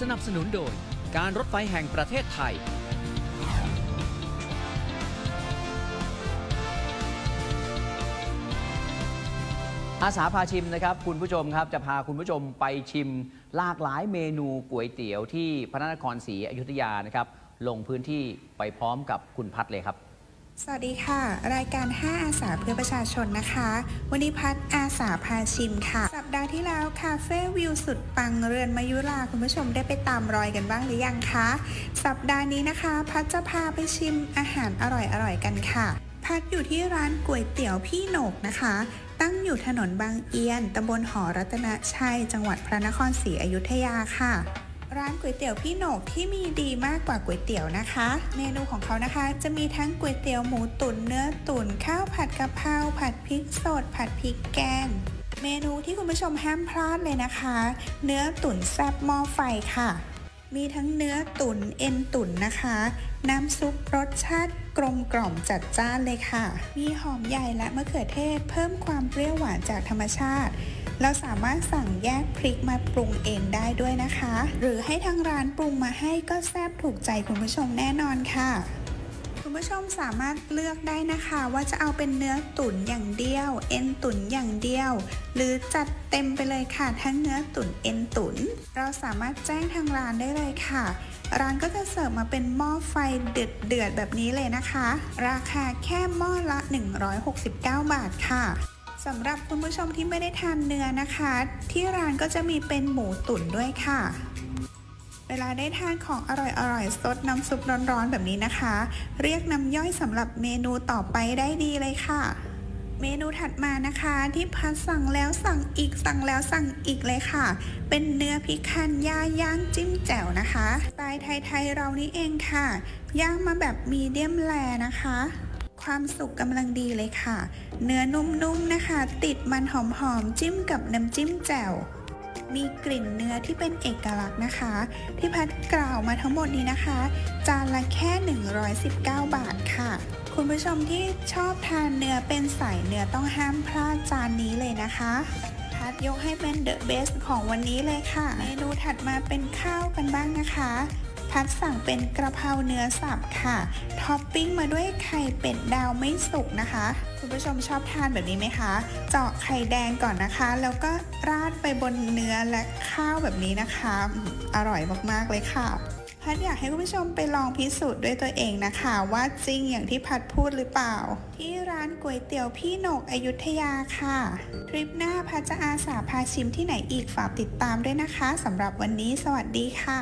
สนับสนุนโดยการรถไฟแห่งประเทศไทย อาสาพาชิมนะครับ คุณผู้ชมครับจะพาคุณผู้ชมไปชิมหลากหลายเมนูก๋วยเตี๋ยวที่พระนครศรีอยุธยานะครับ ลงพื้นที่ไปพร้อมกับคุณพัดเลยครับ สวัสดีค่ะ รายการ 5 อาสาเพื่อประชาชนนะคะ วันนี้พัดอาสาพาชิมค่ะ สัปดาห์ที่แล้วคาเฟ่วิวสุดปังเรือนมายุราคุณผู้ชมได้ไปตามรอยกันบ้างหรือยังคะ สัปดาห์นี้นะคะ พัดจะพาไปชิมอาหารอร่อยๆกันค่ะ พัดอยู่ที่ร้านก๋วยเตี๋ยวพี่โหนกนะคะ ตั้งอยู่ถนนบางเอียนตำบลหอรัตนชัย จังหวัดพระนครศรีอยุธยาค่ะ ร้านก๋วยเตี๋ยวพี่โหนกที่มีดีมากกว่าก๋วยเตี๋ยวนะคะ เมนูของเขานะคะ จะมีทั้งก๋วยเตี๋ยวหมูตุ๋นเนื้อตุ๋นข้าวผัดกะเพราผัดพริกสด ผัดพริกแกง เมนูที่คุณผู้ชมห้ามพลาดเลยนะคะ เนื้อตุ๋นแซ่บหม้อไฟค่ะ มีทั้งเนื้อตุ๋นเอ็นตุ๋นนะคะ น้ำซุปรสชาติกลมกล่อมจัดจ้านเลยค่ะ มีหอมใหญ่และมะเขือเทศ เพิ่มความเปรี้ยวหวานจากธรรมชาติ เราสามารถสั่งแยกพริกมาปรุงเองได้ด้วยนะคะ หรือให้ทางร้านปรุงมาให้ก็แซ่บถูกใจคุณผู้ชมแน่นอนค่ะคุณผู้ชมสามารถเลือกได้นะคะ ว่าจะเอาเป็นเนื้อตุ๋นอย่างเดียว เอ็นตุ๋นอย่างเดียว หรือจัดเต็มไปเลยค่ะ ทั้งเนื้อตุ๋นเอ็นตุ๋นเราสามารถแจ้งทางร้านได้เลยค่ะ ร้านก็จะเสิร์ฟมาเป็นหม้อไฟเดือดเดือดๆแบบนี้เลยนะคะ ราคาแค่หม้อละ 169 บาทค่ะ สำหรับคุณผู้ชมที่ไม่ได้ทานเนื้อนะคะ ที่ร้านก็จะมีเป็นหมูตุ๋นด้วยค่ะ เวลาได้ทานของอร่อยๆสดน้ำซุปร้อนๆแบบนี้นะคะ เรียกน้ำย่อยสำหรับเมนูต่อไปได้ดีเลยค่ะ เมนูถัดมานะคะที่พัดสั่งแล้วสั่งอีกสั่งแล้วสั่งอีกเลยค่ะ เป็นเนื้อพิคันย่าย่างจิ้มแจ่วนะคะสไตล์ไทยๆเรานี่เองค่ะ ย่างมาแบบมีเดียมแลนะคะ ความสุกกำลังดีเลยค่ะ เนื้อนุ่มๆนะคะ ติดมันหอมๆจิ้มกับน้ำจิ้มแจ่ว มีกลิ่นเนื้อที่เป็นเอกลักษณ์นะคะ ที่พัดกล่าวมาทั้งหมดนี้นะคะ จานละแค่ 119 บาทค่ะคุณผู้ชมที่ชอบทานเนื้อเป็นสายเนื้อต้องห้ามพลาดจานนี้เลยนะคะ พัดยกให้เป็นเดอะเบสของวันนี้เลยค่ะ เมนูถัดมาเป็นข้าวกันบ้างนะคะ พัดสั่งเป็นกระเพราเนื้อสับค่ะ ท็อปปิ้งมาด้วยไข่เป็ดดาวไม่สุกนะคะ คุณผู้ชมชอบทานแบบนี้ไหมคะ เจาะไข่แดงก่อนนะคะ แล้วก็ราดไปบนเนื้อและข้าวแบบนี้นะคะ อร่อยมากๆเลยค่ะ พัดอยากให้คุณผู้ชมไปลองพิสูจน์ด้วยตัวเองนะคะ ว่าจริงอย่างที่พัดพูดหรือเปล่า ที่ร้านก๋วยเตี๋ยวพี่หนกอยุธยาค่ะ ทริปหน้าพัดจะอาสาพาชิมที่ไหนอีกฝากติดตามด้วยนะคะสำหรับวันนี้สวัสดีค่ะ